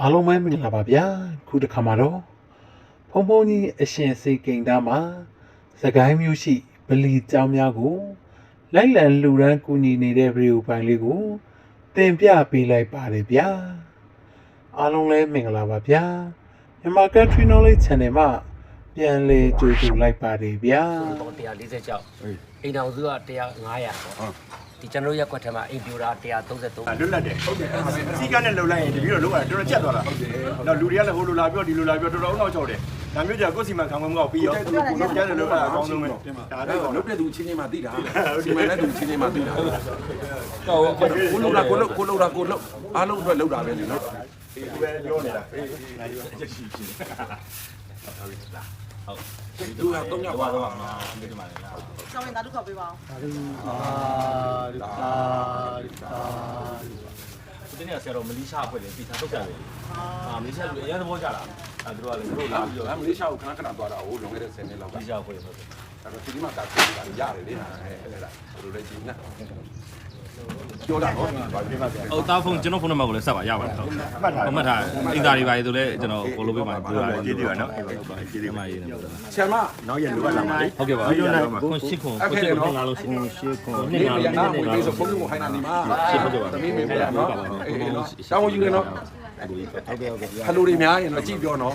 အားလုံးပဲမင်္ဂလာပါဗျာခုတစ်ခါမှာတော့ဖုံဖုံကြီးအရှင်စေကိန်းသားမှာစကိုင်းမျိုးရှိဗလီကျောင်းများကိုလိုက်လံလှူဒန်းကူညီနေတဲ့ဗီဒီယိုပိုင်းလေးကိုတင်ပြပေးလိုက်ပါတယ်ဗျာအားလုံးလည်းမင်္ဂလာပါဗျာမြန်မာ Country Knowledge Channel မှာပြန်လည်ကြိုဆိုလိုက်ပါတယ်ဗျာတော့146အိမ်တော်စုက100 900ပေါ့ ဒီကျွန်တော်ရက်ကွက်ထဲမှာအိမ်ပြူတာ133လွတ်လပ်တယ်ဟုတ်တယ်အစည်းကမ်းနဲ့လှုပ်လိုက်ရင်တပည့်တော်လှုပ်ရတော်တော်ကြက်သွားတာဟုတ်တယ်တော့လူတွေကလည်းဟိုလိုလာပြောဒီလိုလာပြောတော်တော်အောင်ချောက်တယ်ဒါမျိုးကြကိုယ်စီမံခံခွင့်မကောက်ပြီးရောကိုလုံးကြတယ်လို့အဲ့ဒါအကောင်းဆုံးပဲဒါအဲ့တော့တော့လုလုပ်ပ်တဲ့သူချင်းချင်းမှသိတာဒီမှာလည်းသူချင်းချင်းမှသိတာဟုတ်ကိုလုပ်တာကိုလုပ်ကိုလုပ်တာကိုလုပ်အားလုံးအတွက်လုပ်တာပဲလေနော်ဒီပဲပြောနေတာသူကတော့ညပါတော့ကျောင်းရင်သာဒုက္ခပေးပါအောင်ဒီ နေ့ဆရာတော်မလီရှာအဖွဲ့လေဒီသာထုတ်ကြတယ်အာမလီရှာလူအရင်သဘောကြတာအဲသူကလည်းသူတို့လာပြီးတော့အမလေးရှားကိုခဏခဏသွားတာဟိုလွန်ခဲ့တဲ့10နှစ်လောက်ကမလီရှာအဖွဲ့ဆိုတော့ အဲ့တော့ဒီမှာတာကိုရတယ်လေအဲ့ဒါဘယ်လိုလဲကြီးနာပြောတာနော်ဘာဖြစ်မှာလဲအော်တာဖုန်းကျွန်တော်ဖုန်းနံပါတ်ကိုလည်းဆက်ပါရပါတယ်ဟုတ်မှတ်ထားမှတ်ထားအင်တာတွေပါဆိုလဲကျွန်တော်ကိုလိုပေးပါပြောတာကျေးဇူးပါနော်ကျေးဇူးပါရေးနေပါဆရာမနောက်ရက်လိုလာမှာလေဟုတ်ကဲ့ပါခွန်ရှိခွန်ခွန်ရှိခွန်ငါလုံးရှိခွန်ရှိခွန်နေရနာဝင်ပြီးဆိုဖုန်းကိုခိုင်းတာနေမှာသမီးမေးပြနော်အေးနော်တောင်းယူရနော်ဟုတ်ကဲ့ဟုတ်ကဲ့ဟယ်လိုတွေများရင်တော့ကြည့်ပြောနော်